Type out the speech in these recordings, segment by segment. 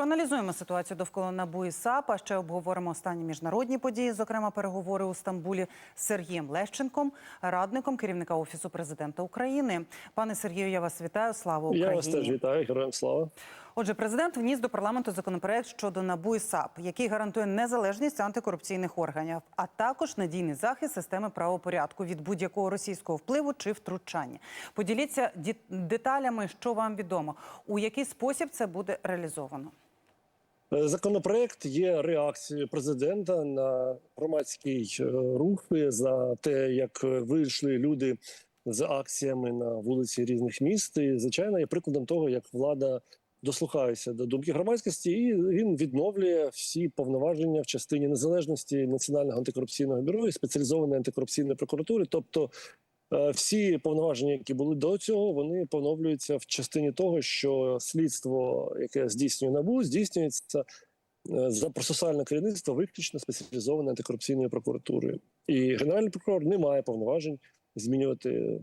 Проаналізуємо ситуацію довкола НАБУ і САП, а ще обговоримо останні міжнародні події, зокрема переговори у Стамбулі з Сергієм Лещенком, радником керівника офісу президента України. Пане Сергію, я вас вітаю. Слава Україні! Я вас теж вітаю, героям слава. Отже, президент вніс до парламенту законопроект щодо НАБУ і САП, який гарантує незалежність антикорупційних органів, а також надійний захист системи правопорядку від будь-якого російського впливу чи втручання. Поділіться ді- деталями, що вам відомо, у який спосіб це буде реалізовано. Е, Законопроект є реакцією президента на громадський е, рух е, за те, як вийшли люди з акціями на вулиці різних міст. І звичайно, є прикладом того, як влада дослухається до думки громадськості, і він відновлює всі повноваження в частині незалежності Національного антикорупційного бюро і спеціалізованої антикорупційної прокуратури, тобто. Е, Всі повноваження, які були до цього, вони поновлюються в частині того, що слідство, яке здійснює набу, здійснюється е, за процесуальне керівництво виключно спеціалізованої антикорупційної прокуратури. І генеральний прокурор не має повноважень змінювати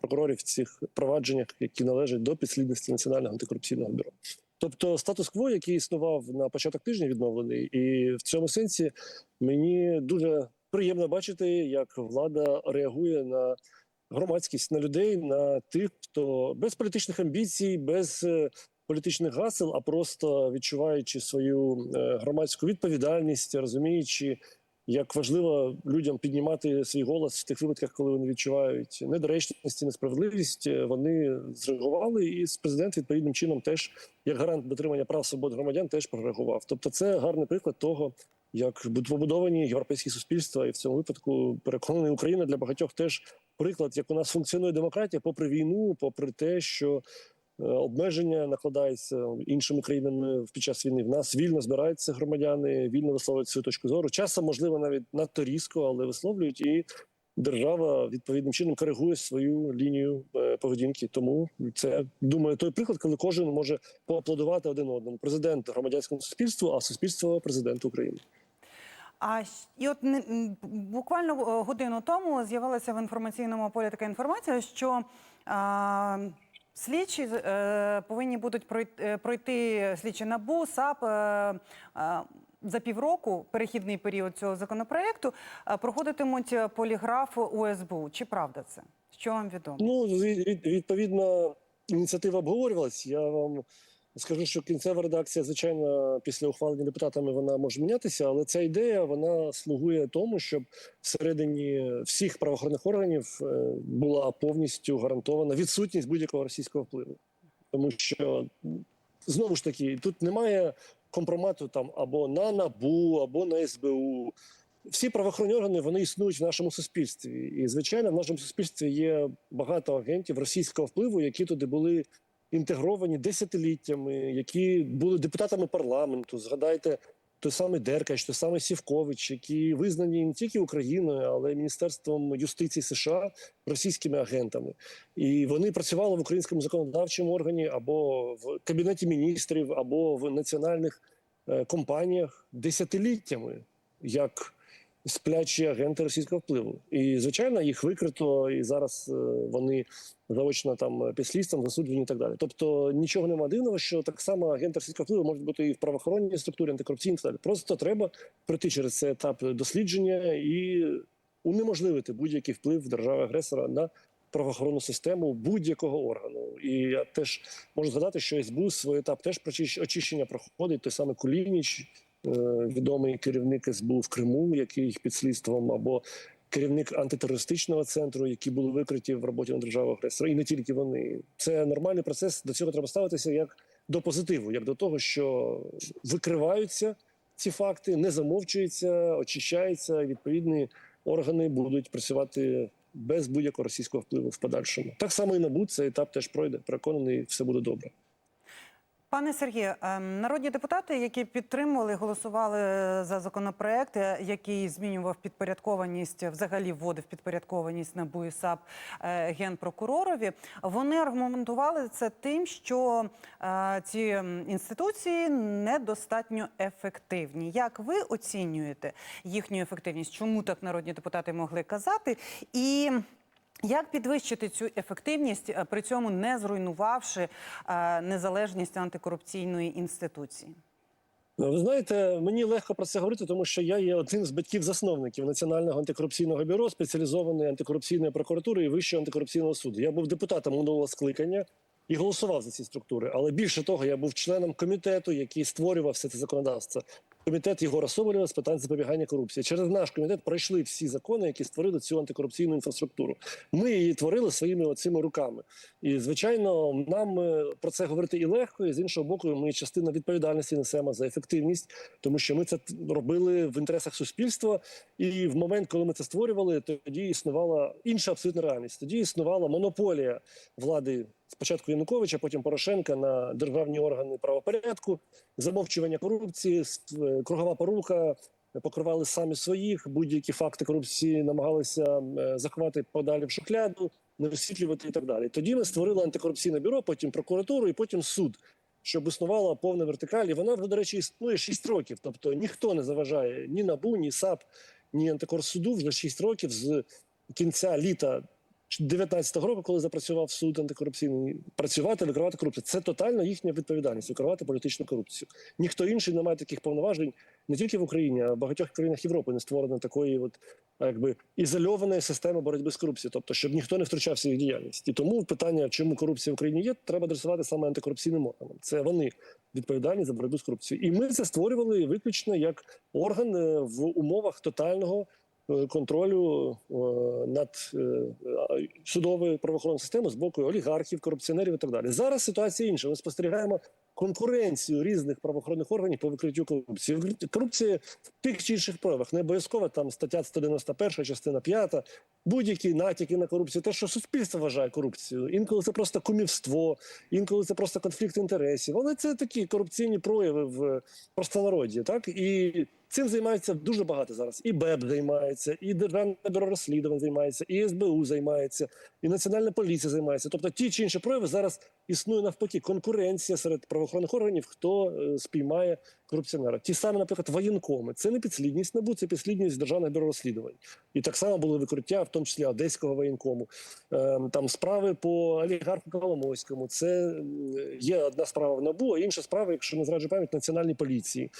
прокурорів в цих провадженнях, які належать до підслідності Національного антикорупційного бюро. Тобто статус-кво, який існував на початок тижня, відновлений, і в цьому сенсі мені дуже приємно бачити, як влада реагує на громадськість, на людей, на тих, хто без політичних амбіцій, без е, політичних гасел, а просто відчуваючи свою е, громадську відповідальність, розуміючи, як важливо людям піднімати свій голос в тих випадках, коли вони відчувають недоречність, і несправедливість, е, вони зреагували, і президент відповідним чином теж, як гарант дотримання прав свобод громадян, теж прореагував. Тобто, це гарний приклад того, як побудовані європейські суспільства, і в цьому випадку переконаний Україна для багатьох теж приклад, як у нас функціонує демократія, попри війну, попри те, що е, обмеження накладаються іншими країнами під час війни. В нас вільно збираються громадяни, вільно висловлюють свою точку зору. Часом, можливо, навіть надто різко, але висловлюють і. Держава відповідним чином коригує свою лінію е, поведінки. Тому це думаю, той приклад, коли кожен може поаплодувати один одному. Президент громадянському суспільству, а суспільство президенту України. А і от буквально годину тому з'явилася в інформаційному полі така інформація, що а, слідчі е, повинні будуть пройти, е, пройти слідчі набу САП. Е, е, за півроку перехідний період цього законопроекту проходитимуть поліграф у СБУ. Чи правда це? Що вам відомо? Ну від- від- відповідно, ініціатива обговорювалась. Я вам скажу, що кінцева редакція, звичайно, після ухвалення депутатами вона може мінятися, але ця ідея вона слугує тому, щоб всередині всіх правоохоронних органів е, була повністю гарантована відсутність будь-якого російського впливу, тому що знову ж таки тут немає компромату там або на набу, або на СБУ. Всі правоохоронні органи вони існують в нашому суспільстві, і звичайно, в нашому суспільстві є багато агентів російського впливу, які туди були інтегровані десятиліттями, які були депутатами парламенту. Згадайте той самий Деркач, той самий Сівкович, які визнані не тільки Україною, але й Міністерством юстиції США російськими агентами. І вони працювали в українському законодавчому органі або в кабінеті міністрів, або в національних е, компаніях десятиліттями, як сплячі агенти російського впливу. І звичайно, їх викрито, і зараз е, вони заочно там під слідством засуджені і так далі. Тобто нічого нема дивного, що так само агенти російського впливу можуть бути і в правоохоронній структурі, антикорупційній і так далі. Просто треба пройти через цей етап дослідження і унеможливити будь-який вплив держави агресора на правоохоронну систему будь-якого органу. І я теж можу згадати, що СБУ свій етап теж очищення проходить той самий Кулініч, е, відомий керівник СБУ в Криму, який під слідством, або керівник антитерористичного центру, які були викриті в роботі на державу агресора, і не тільки вони. Це нормальний процес. До цього треба ставитися як до позитиву, як до того, що викриваються ці факти, не замовчуються, очищаються. Відповідні органи будуть працювати без будь-якого російського впливу в подальшому. Так само і НАБУ цей етап теж пройде. Переконаний, все буде добре. Пане Сергію, ем, народні депутати, які підтримували, голосували за законопроект, е, який змінював підпорядкованість, взагалі вводив підпорядкованість НАБУ і САП е, генпрокуророві, вони аргументували це тим, що е, ці інституції недостатньо ефективні. Як ви оцінюєте їхню ефективність? Чому так народні депутати могли казати? І як підвищити цю ефективність, е, при цьому не зруйнувавши е, незалежність антикорупційної інституції? Ви знаєте, мені легко про це говорити, тому що я є одним з батьків-засновників Національного антикорупційного бюро, спеціалізованої антикорупційної прокуратури і Вищого антикорупційного суду. Я був депутатом минулого скликання і голосував за ці структури. Але більше того, я був членом комітету, який створював все це законодавство. Комітет Єгора Соболєва з питань запобігання корупції. Через наш комітет пройшли всі закони, які створили цю антикорупційну інфраструктуру. Ми її творили своїми оцими руками. І звичайно, нам е, про це говорити і легко, і з іншого боку, ми частину відповідальності несемо за ефективність, тому що ми це робили в інтересах суспільства. І в момент, коли ми це створювали, тоді існувала інша абсолютна реальність. Тоді існувала монополія влади спочатку Януковича, потім Порошенка на державні органи правопорядку, замовчування корупції, е, кругова порука. Покривали самі своїх будь-які факти корупції, намагалися е, заховати подалі в шухляду, не висвітлювати і так далі. Тоді ми створили антикорупційне бюро, потім прокуратуру і потім суд, щоб існувала повна вертикаль. І вона вже, до речі, існує 6 років. Тобто ніхто не заважає ні НАБУ, ні САП, ні антикорсуду вже 6 років з кінця літа 19-го року, коли запрацював суд антикорупційний, працювати, викривати корупцію. Це тотально їхня відповідальність викривати політичну корупцію. Ніхто інший не має таких повноважень не тільки в Україні, а в багатьох країнах Європи не створено такої, от якби ізольованої системи боротьби з корупцією, тобто щоб ніхто не втручався в їх діяльність. І тому питання, чому корупція в Україні є, треба адресувати саме антикорупційним органам. Це вони відповідальні за боротьбу з корупцією. І ми це створювали виключно як орган е, в умовах тотального контролю е, над е, судовою правоохоронною системою з боку олігархів, корупціонерів і так далі. Зараз ситуація інша. Ми спостерігаємо конкуренцію різних правоохоронних органів по викриттю корупції. Корупція в тих чи інших проявах не обов'язково там стаття 191, частина 5, будь-які натяки на корупцію, те, що суспільство вважає корупцією. Інколи це просто кумівство, інколи це просто конфлікт інтересів. Але це такі корупційні прояви в простонароді. Так і цим займається дуже багато зараз. І БЕБ займається, і Державне бюро розслідувань займається, і СБУ займається, і Національна поліція займається. Тобто ті чи інші прояви зараз існує навпаки конкуренція серед правоохоронних органів, хто е, спіймає корупціонера. Ті самі, наприклад, воєнкоми. Це не підслідність НАБУ, це підслідність Державного бюро розслідувань. І так само були викриття, в тому числі Одеського воєнкому. Е, Там справи по олігарху Коломойському. Це є одна справа в НАБУ, а інша справа, якщо не зраджу пам'ять, національній поліції.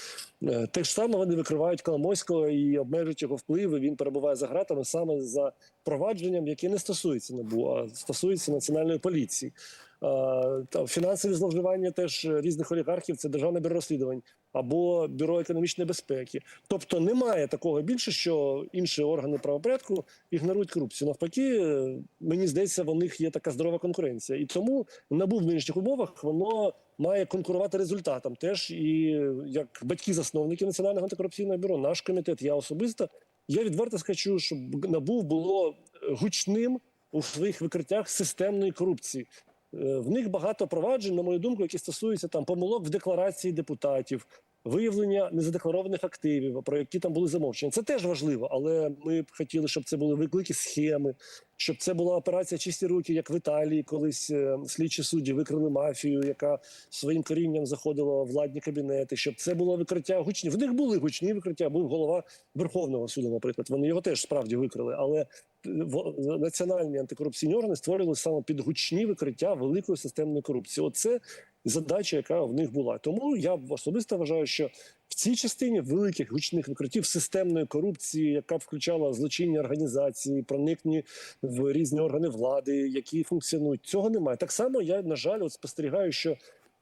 Е, Те ж саме вони викривають Коломойського і обмежують його вплив. і Він перебуває за ґратами саме за провадженням, яке не стосується НАБУ, а стосується національної поліції. Е, Там фінансові зловживання теж різних олігархів це державне бюро розслідувань або бюро економічної безпеки. Тобто немає такого більше, що інші органи правопорядку ігнорують корупцію. Навпаки, е, мені здається, в них є така здорова конкуренція, і тому набу в нинішніх умовах воно має конкурувати результатом. Теж і як батьки-засновники національного антикорупційного бюро, наш комітет, я особисто. Я відверто скажу, що НАБУ було гучним у своїх викриттях системної корупції. Е, В них багато проваджень, на мою думку, які стосуються там помилок в декларації депутатів, виявлення незадекларованих активів, про які там були замовчені. Це теж важливо, але ми б хотіли, щоб це були виклики схеми, щоб це була операція чисті руки, як в Італії, колись е, слідчі судді викрили мафію, яка своїм корінням заходила в владні кабінети. Щоб це було викриття гучні. В них були гучні викриття. Був голова Верховного суду, наприклад. Вони його теж справді викрили, але в- національні антикорупційні органи створювали саме під гучні викриття великої системної корупції. Оце задача, яка в них була. Тому я особисто вважаю, що в цій частині великих гучних викриттів системної корупції, яка включала злочинні організації, проникні в різні органи влади, які функціонують, цього немає. Так само я на жаль, от спостерігаю, що.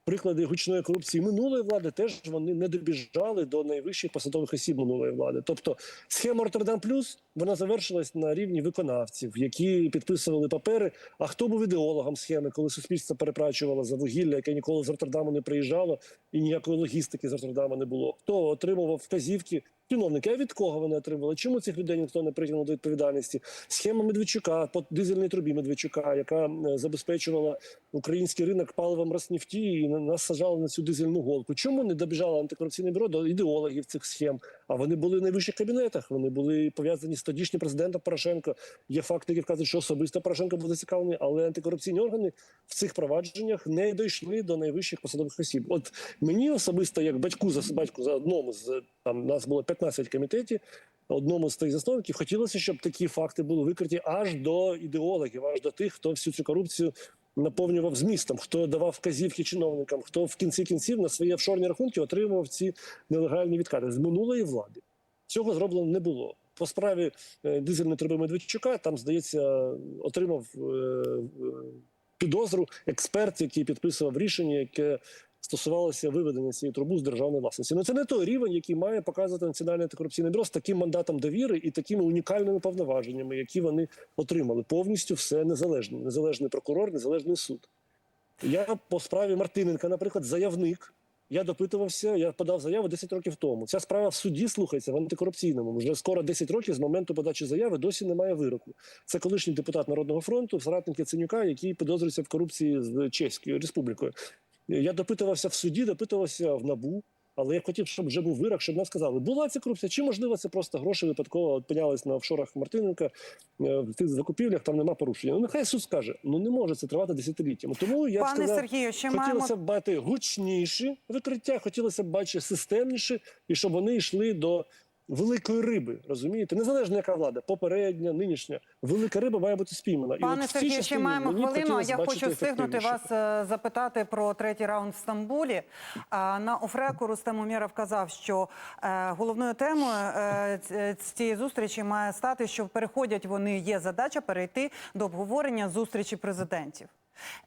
Приклади гучної корупції минулої влади теж вони не добіжали до найвищих посадових осіб минулої влади. Тобто схема Роттердам Плюс вона завершилась на рівні виконавців, які підписували папери. А хто був ідеологом схеми, коли суспільство переплачувало за вугілля, яке ніколи з Роттердаму не приїжджало, і ніякої логістики з Роттердама не було? Хто отримував вказівки? Чиновники, а від кого вони отримали? Чому цих людей ніхто не притягнув до відповідальності? Схема Медведчука по дизельній трубі Медведчука, яка е, забезпечувала український ринок паливом Роснефті і на- нас сажала на цю дизельну голку. Чому не добіжало антикорупційне бюро до ідеологів цих схем? А вони були в найвищих кабінетах. Вони були пов'язані з тодішнім президентом Порошенко. Є факти, які вказують, що особисто Порошенко був зацікавлений, але антикорупційні органи в цих провадженнях не дійшли до найвищих посадових осіб. От мені особисто, як батьку за батьку за одному з там нас було 15 комітетів. Одному з тих засновників хотілося, щоб такі факти були викриті аж до ідеологів, аж до тих, хто всю цю корупцію наповнював змістом, хто давав вказівки чиновникам, хто в кінці кінців на свої офшорні рахунки отримував ці нелегальні відкати з минулої влади. Цього зроблено не було. По справі е, дизельної труби Медведчука там, здається, отримав е, е, підозру експерт, який підписував рішення, яке стосувалося виведення цієї труби з державної власності. Ну це не той рівень, який має показувати Національне антикорупційне бюро з таким мандатом довіри і такими унікальними повноваженнями, які вони отримали. Повністю все незалежне. Незалежний прокурор, незалежний суд. Я по справі Мартиненка, наприклад, заявник. Я допитувався, я подав заяву 10 років тому. Ця справа в суді слухається в антикорупційному. Вже скоро 10 років з моменту подачі заяви досі немає вироку. Це колишній депутат Народного фронту, соратник Яценюка, який підозрюється в корупції з Чеською Республікою. Я допитувався в суді, допитувався в набу. Але я хотів, щоб вже був вирок, щоб нам сказали, була ця корупція, чи можливо це просто гроші випадково опинялись на офшорах Мартиненка е, в тих закупівлях, там нема порушення. Ну нехай суд скаже, ну не може це тривати десятиліттями. Тому я Пане сказав, Сергію, ще маємо хотілося б бачити гучніші викриття, хотілося б бачити системніші, і щоб вони йшли до великої риби. Розумієте, незалежно яка влада, попередня, нинішня, велика риба має бути спіймана. Пане Сергію, ще маємо хвилину. Я хочу встигнути вас е, запитати про третій раунд в Стамбулі. На Офреку Рустем Умєров казав, що е, головною темою е, цієї зустрічі має стати, що переходять вони. Є задача перейти до обговорення зустрічі президентів.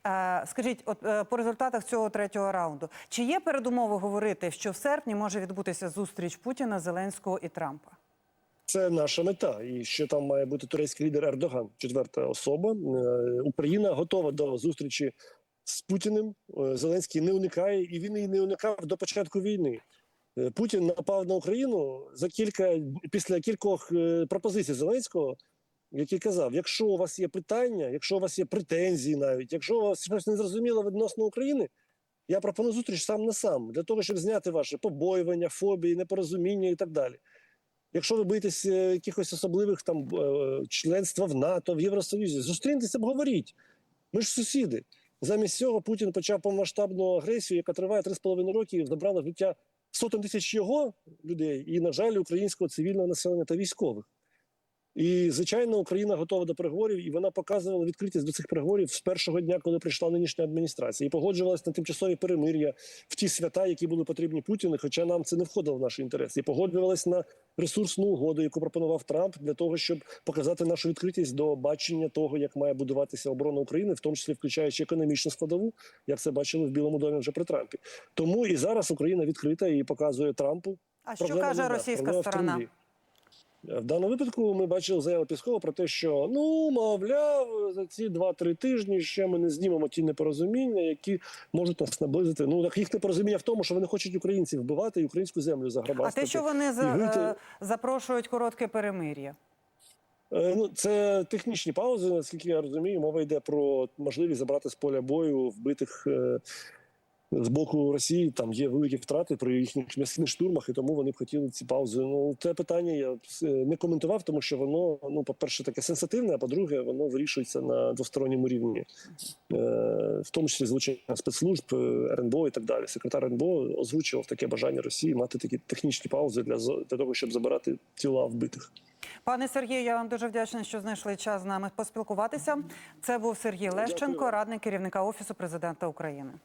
Е, Скажіть, от е, по результатах цього третього раунду, чи є передумови говорити, що в серпні може відбутися зустріч Путіна, Зеленського і Трампа? Це наша мета, і ще там має бути турецький лідер Ердоган, четверта особа. Е, Україна готова до зустрічі з Путіним. Зеленський не уникає, і він і не уникав до початку війни. Путін напав на Україну за кілька після кількох пропозицій Зеленського, який казав: якщо у вас є питання, якщо у вас є претензії, навіть якщо у вас щось незрозуміло відносно України. Я пропоную зустріч сам на сам для того, щоб зняти ваше побоювання, фобії, непорозуміння і так далі. Якщо ви боїтесь е, якихось особливих там е, членства в НАТО, в Євросоюзі, зустріньтеся, обговоріть. Ми ж сусіди. Замість цього Путін почав повномасштабну агресію, яка триває 3,5 роки, і забрала життя сотень тисяч його людей, і, на жаль, українського цивільного населення та військових. І, звичайно, Україна готова до переговорів, і вона показувала відкритість до цих переговорів з першого дня, коли прийшла нинішня адміністрація, і погоджувалась на тимчасові перемир'я в ті свята, які були потрібні Путіну, хоча нам це не входило в наш інтерес. І погоджувалась на ресурсну угоду, яку пропонував Трамп, для того, щоб показати нашу відкритість до бачення того, як має будуватися оборона України, в тому числі включаючи економічну складову, як це бачили в Білому домі вже при Трампі. Тому і зараз Україна відкрита і показує Трампу. А що каже російська сторона? В даному випадку ми бачили заяву Піскова про те, що ну мовляв, за ці 2-3 тижні ще ми не знімемо ті непорозуміння, які можуть нас наблизити. Ну так їх непорозуміння в тому, що вони хочуть українців вбивати і українську землю А те, що вони за, вийти- е, запрошують коротке перемир'я. Е, Ну, це технічні паузи, наскільки я розумію. Мова йде про можливість забрати з поля бою вбитих е, з боку Росії. Там є великі втрати при їхніх м'ясних штурмах, і тому вони б хотіли ці паузи. Ну, це питання я е, не коментував, тому що воно, ну, по-перше, таке сенситивне, а по-друге, воно вирішується на двосторонньому рівні, е, в тому числі залучення спецслужб, е, РНБО і так далі. Секретар РНБО озвучував таке бажання Росії мати такі технічні паузи для, для того, щоб забирати тіла вбитих. Пане Сергію, я вам дуже вдячна, що знайшли час з нами поспілкуватися. Це був Сергій Лещенко, Дякую. радник керівника офісу президента України.